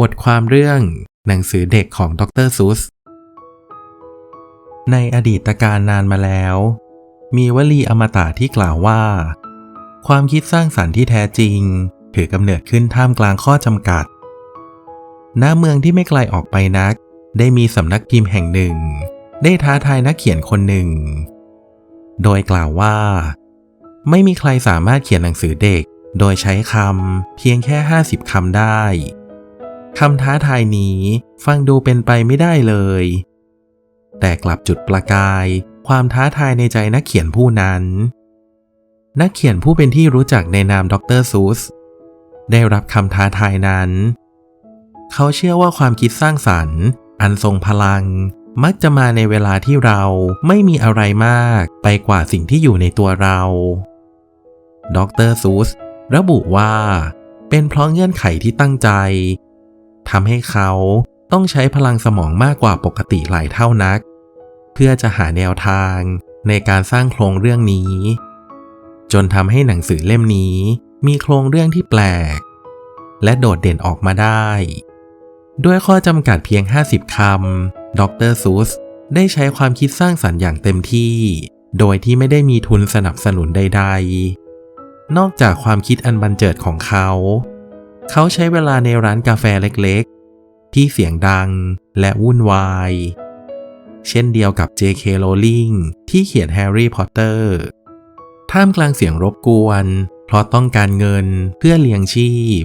บทความเรื่องหนังสือเด็กของดรซุสในอดีตการนานมาแล้ว มีวลีอมตะที่กล่าวว่า ความคิดสร้างสรรค์ที่แท้จริง ถือกำเนิดขึ้นท่ามกลางข้อจำกัด ณ เมืองที่ไม่ไกลออกไปนัก ได้มีสำนักพิมพ์แห่งหนึ่ง ได้ท้าทายนักเขียนคนหนึ่ง โดยกล่าวว่า ไม่มีใครสามารถเขียนหนังสือเด็ก โดยใช้คำเพียงแค่ 50คำได้ คำท้าทายนี้ฟังดูเป็นไปไม่ได้เลย แต่กลับจุดประกาย ความท้าทายในใจนักเขียนผู้นั้น นักเขียนผู้เป็นที่รู้จักในนามดรซูส ได้รับคำท้าทายนั้น เขาเชื่อว่าความคิดสร้างสรรค์ อันทรงพลังมักจะมาในเวลาที่เราไม่มีอะไรมากไปกว่าสิ่งที่อยู่ในตัวเรา ดรซูส ระบุว่า เป็นเพราะเงื่อนไขที่ตั้งใจ ทำให้เขาต้องใช้พลังสมองมากกว่าปกติหลายเท่านัก เพื่อจะหาแนวทางในการสร้างโครงเรื่องนี้ จนทำให้หนังสือเล่มนี้มีโครงเรื่องที่แปลก และโดดเด่นออกมาได้ ด้วยข้อจำกัดเพียง 50 คำดรซูสได้ใช้ความคิดสร้างสรรค์อย่างเต็มที่ โดยที่ไม่ได้มีทุนสนับสนุนใด ๆ นอกจากความคิดอันบันเจิดของเขา เขาใช้เวลาในร้านกาแฟเล็กๆ ที่เสียงดังและวุ่นวาย เช่นเดียวกับ J.K. Rowling ที่เขียนแฮร์รี่พอตเตอร์ท่ามกลางเสียงรบกวน เพราะต้องการเงินเพื่อเลี้ยงชีพ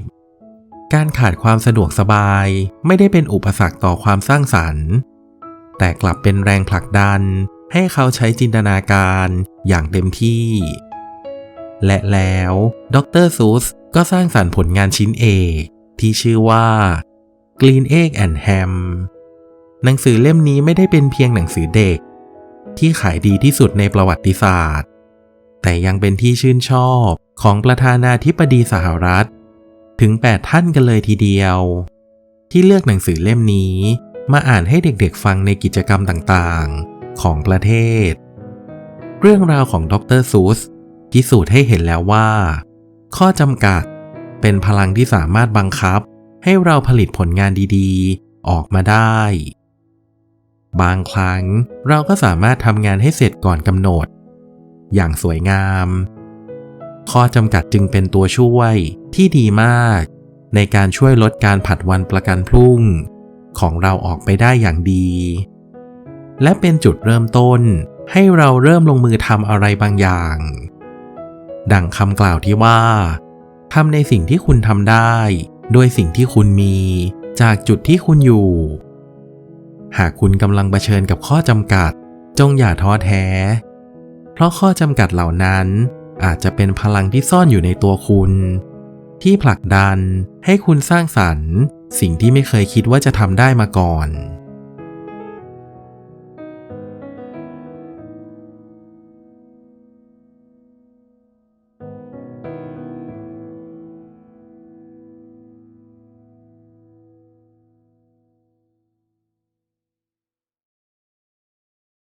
การขาดความสะดวกสบายไม่ได้เป็นอุปสรรคต่อความสร้างสรรค์ แต่กลับเป็นแรงผลักดันให้เขาใช้จินตนาการอย่างเต็มที่ และแล้วดรซูสก็สร้างสรรค์ผลงานชิ้นเอกที่ชื่อว่า Green Egg and Ham หนังสือเล่มนี้ไม่ได้เป็นเพียงหนังสือเด็ก ที่ขายดีที่สุดในประวัติศาสตร์ แต่ยังเป็นที่ชื่นชอบของประธานาธิบดีสหรัฐ ถึง 8 ท่านกันเลยทีเดียว ที่เลือกหนังสือเล่มนี้มาอ่านให้เด็กๆฟังในกิจกรรมต่างๆ ของประเทศ เรื่องราวของดรซูส พิสูจน์ให้เห็นแล้วว่า ข้อจำกัดเป็นพลังที่สามารถบังคับให้เราผลิตผลงานดีๆ ออกมาได้ บางครั้งเราก็สามารถทำงานให้เสร็จก่อนกำหนด อย่างสวยงาม ข้อจำกัดจึงเป็นตัวช่วยที่ดีมาก ในการช่วยลดการผัดวันประกันพรุ่ง ของเราออกไปได้อย่างดี และเป็นจุดเริ่มต้นให้เราเริ่มลงมือทำอะไรบางอย่าง ดังคำกล่าวที่ว่าทำในสิ่งที่คุณทำได้ ด้วยสิ่งที่คุณมี จากจุดที่คุณอยู่ หากคุณกำลังเผชิญกับข้อจำกัด จงอย่าท้อแท้ เพราะข้อจำกัดเหล่านั้นอาจจะเป็นพลังที่ซ่อนอยู่ในตัวคุณ ที่ผลักดันให้คุณสร้างสรรค์ สิ่งที่ไม่เคยคิดว่าจะทำได้มาก่อน